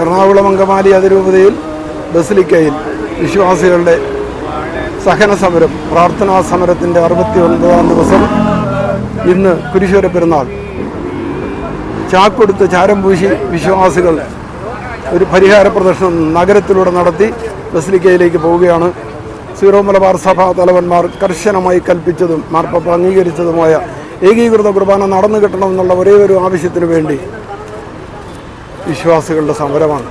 എറണാകുളം അങ്കമാലി അതിരൂപതയിൽ ബസിലിക്കയിൽ വിശ്വാസികളുടെ സഹന സമരം പ്രാർത്ഥനാ സമരത്തിന്റെ അറുപത്തി ഒൻപതാം ദിവസം ഇന്ന് കുരിശൂര പെരുന്നാൾ. ചാക്കൊടുത്ത് ചാരം പൂശി വിശ്വാസികൾ ഒരു പരിഹാര പ്രദർശനം നഗരത്തിലൂടെ നടത്തി ബസിലിക്കയിലേക്ക് പോവുകയാണ്. സീറോ മലബാർ സഭാ തലവന്മാർ കർശനമായി കൽപ്പിച്ചതും മാർപ്പ അംഗീകരിച്ചതുമായ ഏകീകൃത കുർബാന നടന്നു കിട്ടണമെന്നുള്ള ഒരേ ഒരു ആവശ്യത്തിന് വേണ്ടി വിശ്വാസികളുടെ സമരമാണ്.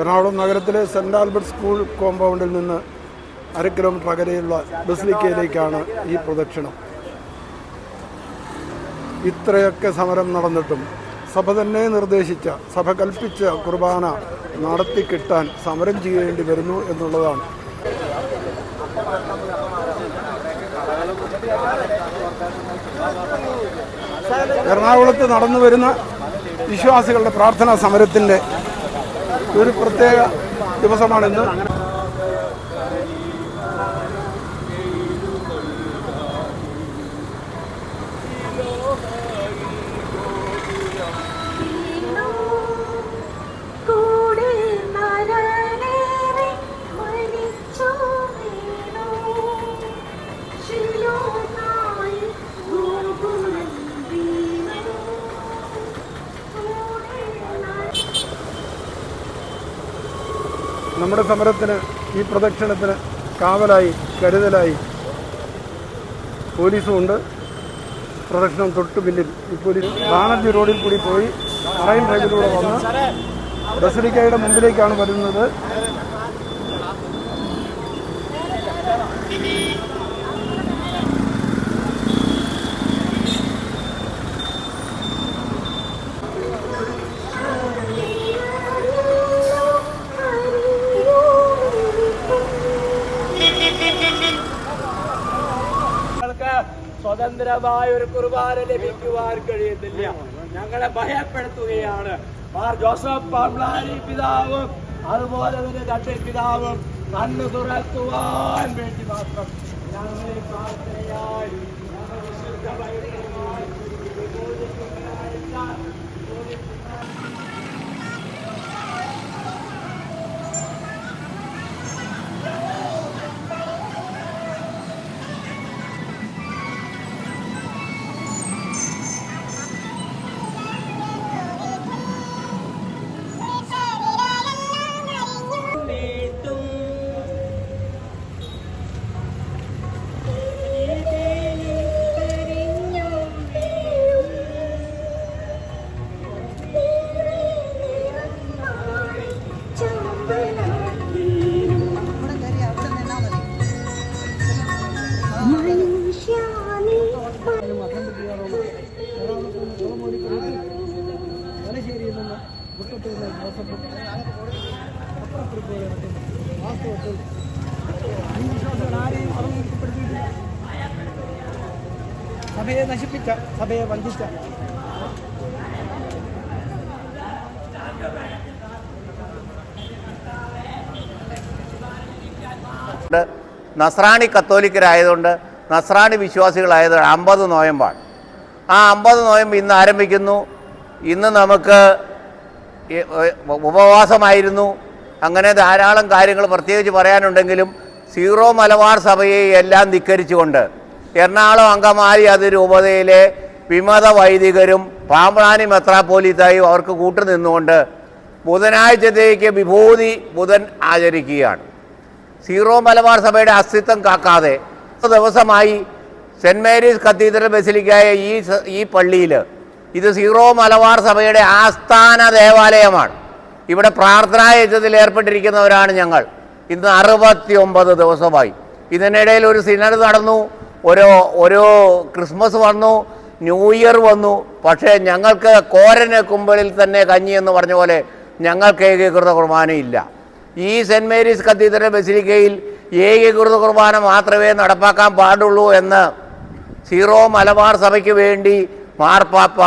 എറണാകുളം നഗരത്തിലെ സെന്റ് ആൽബർട്ട് സ്കൂൾ കോമ്പൗണ്ടിൽ നിന്ന് അര കിലോമീറ്റർ അകലെയുള്ള ബസിലിക്കയിലേക്കാണ് ഈ പ്രദക്ഷിണം. ഇത്രയൊക്കെ സമരം നടന്നിട്ടും സഭ തന്നെ നിർദ്ദേശിച്ച സഭ കൽപ്പിച്ച കുർബാന നടത്തി കിട്ടാൻ സമരം ചെയ്യേണ്ടി വരുന്നു എന്നുള്ളതാണ്. എറണാകുളത്ത് നടന്നു വരുന്ന വിശ്വാസികളുടെ പ്രാർത്ഥനാ സമരത്തിന്റെ ഒരു പ്രത്യേക ദിവസമാണിന്ന് നമ്മുടെ സമരത്തിന് ഈ പ്രദക്ഷിണത്തിന് കാവലായി കരുതലായി പോലീസും ഉണ്ട് പ്രദക്ഷിണം തൊട്ട് പിന്നിൽ ഈ പോലീസ് ബാനർജി റോഡിൽ കൂടി പോയി മറൈൻ ഡ്രൈവിലൂടെ വന്ന് ബസലിക്കയുടെ മുമ്പിലേക്കാണ് വരുന്നത്. സ്വതന്ത്രമായ ഒരു കുർബാന ലഭിക്കുവാൻ കഴിയുന്നില്ല. ഞങ്ങളെ ഭയപ്പെടുത്തുകയാണ്. മാർ ജോസഫ് പാംബ്ലാരി പിതാവും അതുപോലെ തന്നെ രണ്ട് പിതാവും കണ്ണു തുറക്കുവാൻ വേണ്ടി മാത്രം ഞങ്ങളെ പ്രാർത്ഥനയായി സഭയെ നശിപ്പിച്ച സഭയെ വഞ്ചിച്ച. നസ്രാണി കത്തോലിക്കരായതുകൊണ്ട് നസ്രാണി വിശ്വാസികളായതുകൊണ്ട് അമ്പത് നോയമ്പാണ്. ആ അമ്പത് നോയമ്പ് ഇന്ന് ആരംഭിക്കുന്നു. ഇന്ന് നമുക്ക് ഉപവാസമായിരുന്നു. അങ്ങനെ ധാരാളം കാര്യങ്ങൾ പ്രത്യേകിച്ച് പറയാനുണ്ടെങ്കിലും സീറോ മലബാർ സഭയെ എല്ലാം ധിക്കരിച്ചുകൊണ്ട് എറണാകുളം അങ്കമാലി അതിരൂപതയിലെ വിമത വൈദികരും പാമ്പ്രാനി മെത്രാപ്പോലീത്തായും അവർക്ക് കൂട്ടുനിന്നുകൊണ്ട് ബുധനാഴ്ചത്തേക്ക് വിഭൂതി ബുധൻ ആചരിക്കുകയാണ്. സീറോ മലബാർ സഭയുടെ അസ്തിത്വം കാക്കാതെ ദിവസമായി സെന്റ് മേരീസ് കത്തീഡ്രൽ ബസിലിക്കായ ഈ ഈ പള്ളിയിൽ ഇത് സീറോ മലബാർ സഭയുടെ ആസ്ഥാന ദേവാലയമാണ്. ഇവിടെ പ്രാർത്ഥനാ യജ്ഞത്തിൽ ഏർപ്പെട്ടിരിക്കുന്നവരാണ് ഞങ്ങൾ. ഇന്ന് അറുപത്തി ഒമ്പത് ദിവസമായി. ഇതിനിടയിൽ ഒരു സിനഡ് നടന്നു. ഓരോ ഓരോ ക്രിസ്മസ് വന്നു ന്യൂ ഇയർ വന്നു പക്ഷേ ഞങ്ങൾക്ക് കോരന് കുമ്പളിൽ തന്നെ കഞ്ഞി എന്ന് പറഞ്ഞ പോലെ ഞങ്ങൾക്ക് ഏകീകൃത കുർബാനയില്ല ഈ സെന്റ് മേരീസ് കത്തീഡ്രൽ ബസിലിക്കയിൽ ഏകീകൃത കുർബാന മാത്രമേ നടപ്പാക്കാൻ പാടുള്ളൂ എന്ന് സീറോ മലബാർ സഭയ്ക്ക് വേണ്ടി മാർപ്പാപ്പ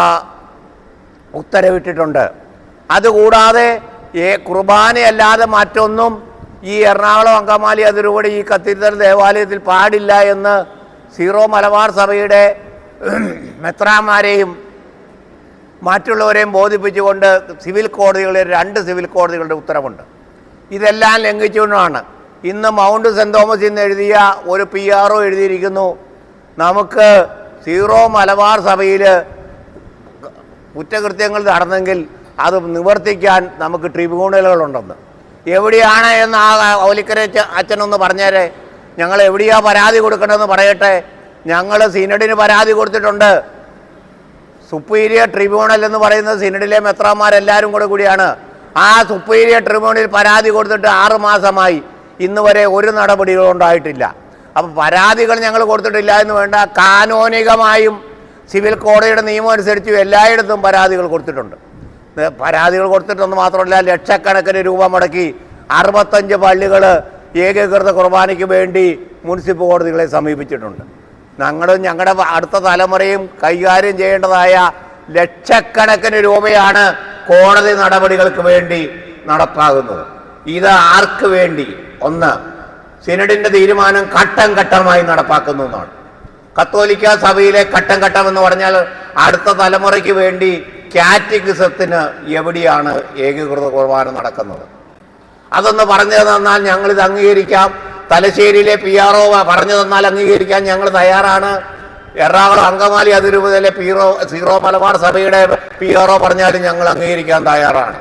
ഉത്തരവിട്ടിട്ടുണ്ട്. അതുകൂടാതെ ഏ കുർബാനയല്ലാതെ മറ്റൊന്നും ഈ എറണാകുളം അങ്കമാലി അതിലൂടെ ഈ കത്തീഡ്രൽ ദേവാലയത്തിൽ പാടില്ല എന്ന് സീറോ മലബാർ സഭയുടെ മെത്രാന്മാരെയും മറ്റുള്ളവരെയും ബോധിപ്പിച്ചുകൊണ്ട് സിവിൽ കോടതികളിൽ രണ്ട് സിവിൽ കോടതികളുടെ ഉത്തരവുണ്ട്. ഇതെല്ലാം ലംഘിച്ചുകൊണ്ടാണ്. ഇന്ന് മൗണ്ട് സെന്റ് തോമസ് ഇന്ന് എഴുതിയ ഒരു പി ആർ ഒ എഴുതിയിരിക്കുന്നു. നമുക്ക് സീറോ മലബാർ സഭയിൽ കുറ്റകൃത്യങ്ങൾ നടന്നെങ്കിൽ അത് നിവർത്തിക്കാൻ നമുക്ക് ട്രിബ്യൂണലുകളുണ്ടെന്ന്. എവിടെയാണ് എന്ന് ആ ഔലിക്കര അച്ഛ- അച്ഛനൊന്ന് പറഞ്ഞേരെ. ഞങ്ങൾ എവിടെയാ പരാതി കൊടുക്കണമെന്ന് പറയട്ടെ? ഞങ്ങൾ സിനഡിന് പരാതി കൊടുത്തിട്ടുണ്ട്. സുപ്പീരിയർ ട്രിബ്യൂണൽ എന്ന് പറയുന്നത് സിനഡിലെ മെത്രാന്മാരെല്ലാവരും കൂടെ കൂടിയാണ്. ആ സുപ്പീരിയർ ട്രിബ്യൂണലിൽ പരാതി കൊടുത്തിട്ട് ആറ് മാസമായി. ഇന്ന് വരെ ഒരു നടപടികളും ഉണ്ടായിട്ടില്ല. അപ്പം പരാതികൾ ഞങ്ങൾ കൊടുത്തിട്ടില്ല എന്ന് വേണ്ട. കാനോനികമായും സിവിൽ കോടതിയുടെ നിയമം അനുസരിച്ച് എല്ലായിടത്തും പരാതികൾ കൊടുത്തിട്ടുണ്ട്. പരാതികൾ കൊടുത്തിട്ടെന്ന് മാത്രമല്ല ലക്ഷക്കണക്കിന് രൂപ മുടക്കി അറുപത്തഞ്ച് പള്ളികൾ ഏകീകൃത കുർബാനയ്ക്ക് വേണ്ടി മുനിസിപ്പൽ കോടതികളെ സമീപിച്ചിട്ടുണ്ട്. ഞങ്ങളും ഞങ്ങളുടെ അടുത്ത തലമുറയും കൈകാര്യം ചെയ്യേണ്ടതായ ലക്ഷക്കണക്കിന് രൂപയാണ് കോടതി നടപടികൾക്ക് വേണ്ടി നടപ്പാകുന്നത്. ഇത് ആർക്ക് വേണ്ടി? ഒന്ന് സിനഡിന്റെ തീരുമാനം ഘട്ടം ഘട്ടമായി നടപ്പാക്കുന്നു എന്നാണ്. കത്തോലിക്ക സഭയിലെ ഘട്ടം ഘട്ടം എന്ന് പറഞ്ഞാൽ അടുത്ത തലമുറയ്ക്ക് വേണ്ടി കാറ്റഗിസത്തിന് എവിടെയാണ് ഏകീകൃത കുർബാന നടക്കുന്നത്? അതൊന്ന് പറഞ്ഞു തന്നാൽ ഞങ്ങൾ ഇത് അംഗീകരിക്കാം. തലശ്ശേരിയിലെ പി ആർ ഒ പറഞ്ഞു തന്നാൽ അംഗീകരിക്കാൻ ഞങ്ങൾ തയ്യാറാണ്. എറണാകുളം അങ്കമാലി അതിരൂപതയിലെ പി ഒ സീറോ മലബാർ സഭയുടെ പി ആർ ഒ പറഞ്ഞാലും ഞങ്ങൾ അംഗീകരിക്കാൻ തയ്യാറാണ്.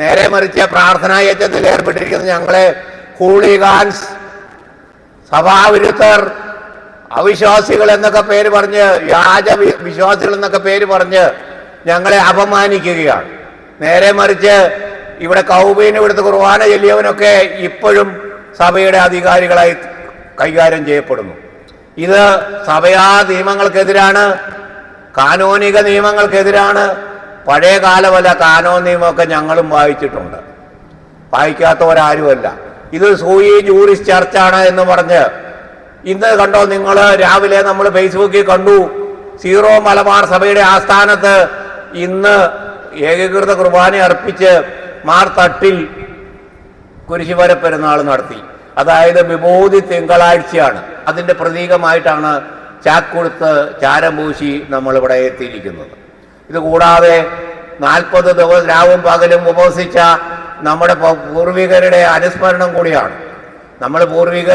നേരെ മറിച്ച് പ്രാർത്ഥനാ യജ്ഞത്തിൽ ഏർപ്പെട്ടിരിക്കുന്ന ഞങ്ങളെ ഹൂളിഗാൻസ് സഭാവിരുദ്ധർ അവിശ്വാസികൾ എന്നൊക്കെ പേര് പറഞ്ഞ് വ്യാജ വിശ്വാസികൾ എന്നൊക്കെ പേര് പറഞ്ഞ് ഞങ്ങളെ അപമാനിക്കുകയാണ്. നേരെ മറിച്ച് ഇവിടെ കൗബീനും ഇവിടുത്തെ കുർബാന ചൊല്ലിയവനൊക്കെ ഇപ്പോഴും സഭയുടെ അധികാരികളായി കൈകാര്യം ചെയ്യപ്പെടുന്നു. ഇത് സഭയാ നിയമങ്ങൾക്കെതിരാണ് കാനോനിക നിയമങ്ങൾക്കെതിരാണ് പഴയ കാലമല്ല കാനോൻ നിയമമൊക്കെ ഞങ്ങളും വായിച്ചിട്ടുണ്ട്. വായിക്കാത്തവരാരുമല്ല. ഇത് സൂയി ജൂറിസ് ചർച്ചാണ് എന്ന് പറഞ്ഞ് ഇന്ന് കണ്ടോ നിങ്ങൾ രാവിലെ നമ്മൾ ഫേസ്ബുക്കിൽ കണ്ടു സീറോ മലബാർ സഭയുടെ ആസ്ഥാനത്ത് ഇന്ന് ഏകീകൃത കുർബാന അർപ്പിച്ച് മാർ തട്ടിൽ കുരിശുവര പെരുന്നാൾ നടത്തി. അതായത് വിഭൂതി തിങ്കളാഴ്ചയാണ്. അതിന്റെ പ്രതീകമായിട്ടാണ് ചാക്കുടുത്ത് ചാരം പൂശി നമ്മളിവിടെ എത്തിയിരിക്കുന്നത്. ഇതുകൂടാതെ നാൽപ്പത് ദിവസം രാവും പകലും ഉപവസിച്ച നമ്മുടെ പൂർവികരുടെ അനുസ്മരണം കൂടിയാണ്. നമ്മൾ പൂർവികർ